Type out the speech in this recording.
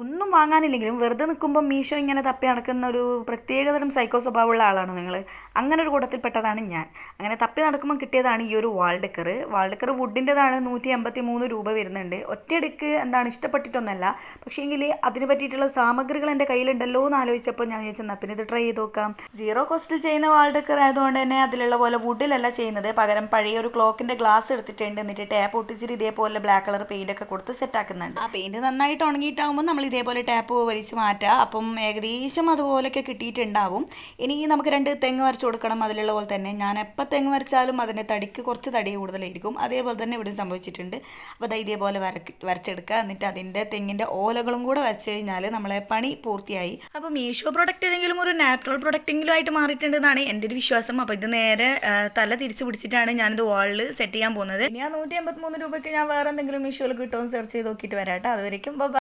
ഒന്നും വാങ്ങാനില്ലെങ്കിലും വെറുതെ നിൽക്കുമ്പോൾ മീഷോ ഇങ്ങനെ തപ്പി നടക്കുന്ന ഒരു പ്രത്യേകതരം സൈക്കോ സ്വഭാവമുള്ള ആളാണ് നിങ്ങൾ. അങ്ങനെ ഒരു കൂട്ടത്തിൽപ്പെട്ടതാണ് ഞാൻ. അങ്ങനെ തപ്പി നടക്കുമ്പോൾ കിട്ടിയതാണ് ഈ ഒരു wall decor wall decor wall decor വുഡിന്റെതാണ് നൂറ്റി എൺപത്തി മൂന്ന് രൂപ വരുന്നുണ്ട്. ഒറ്റയടിക്ക് എന്താണ് ഇഷ്ടപ്പെട്ടിട്ടൊന്നല്ല പക്ഷേ എങ്കിൽ അതിന് പറ്റിയിട്ടുള്ള സാമഗ്രികൾ എന്റെ കയ്യിലുണ്ടല്ലോ എന്ന് ആലോചിച്ചപ്പോൾ ഞാൻ വിചാരിച്ചു എന്നാൽ പിന്നെ ഇത് ട്രൈ ചെയ്ത് നോക്കാം. സീറോ കോസ്റ്റിൽ ചെയ്യുന്ന വാൾഡക്കർ ആയതുകൊണ്ട് തന്നെ അതിലുള്ള പോലെ വുഡിലല്ല ചെയ്യുന്നത്. പകരം പഴയ ഒരു ക്ലോക്കിന്റെ ഗ്ലാസ് എടുത്തിട്ടുണ്ട്. എന്നിട്ട് ടാപ്പ് ഒട്ടിച്ചിട്ട് ഇതേപോലെ ബ്ലാക്ക് കളർ പെയിന്റ് ഒക്കെ കൊടുത്ത് സെറ്റ് ആക്കുന്നുണ്ട്. ആ പെയിന്റ് നന്നായിട്ട് ഉണങ്ങിയിട്ടാകുമ്പോൾ നമ്മൾ ഇതേപോലെ ടാപ്പ് വലിച്ച് മാറ്റുക. അപ്പം ഏകദേശം അതുപോലെയൊക്കെ കിട്ടിയിട്ടുണ്ടാവും. ഇനി നമുക്ക് രണ്ട് തെങ്ങ് വരച്ച് കൊടുക്കണം അതിലുള്ള പോലെ തന്നെ. ഞാൻ എപ്പോൾ തെങ്ങ് വരച്ചാലും അതിന്റെ തടിക്ക് കുറച്ച് തടി കൂടുതലായിരിക്കും. അതേപോലെ തന്നെ ഇവിടെ സംഭവിച്ചിട്ടുണ്ട്. അപ്പോൾ അത് ഇതേപോലെ വരക്ക് വരച്ചെടുക്കുക. എന്നിട്ട് അതിന്റെ തെങ്ങിന്റെ ഓലകളും കൂടെ വരച്ച് കഴിഞ്ഞാൽ നമ്മളെ പണി പൂർത്തിയായി. അപ്പോൾ മീഷോ പ്രൊഡക്റ്റ് ഏതെങ്കിലും ഒരു നാച്ചുറൽ പ്രൊഡക്റ്റെങ്കിലും ആയിട്ട് മാറിയിട്ടുണ്ടെന്നാണ് എന്റെ ഒരു വിശ്വാസം. അപ്പോൾ ഇത് നേരെ തല തിരിച്ച് പിടിച്ചിട്ടാണ് ഞാനിത് വാളിൽ സെറ്റ് ചെയ്യാൻ പോകുന്നത്. ആ നൂറ്റി എൺപത്തി മൂന്ന് രൂപയ്ക്ക് ഞാൻ വേറെ എന്തെങ്കിലും മീഷോയിൽ കിട്ടുമെന്ന് സെർച്ച് ചെയ്ത് നോക്കിയിട്ട് വരാം കേട്ടോ അതുവരെയും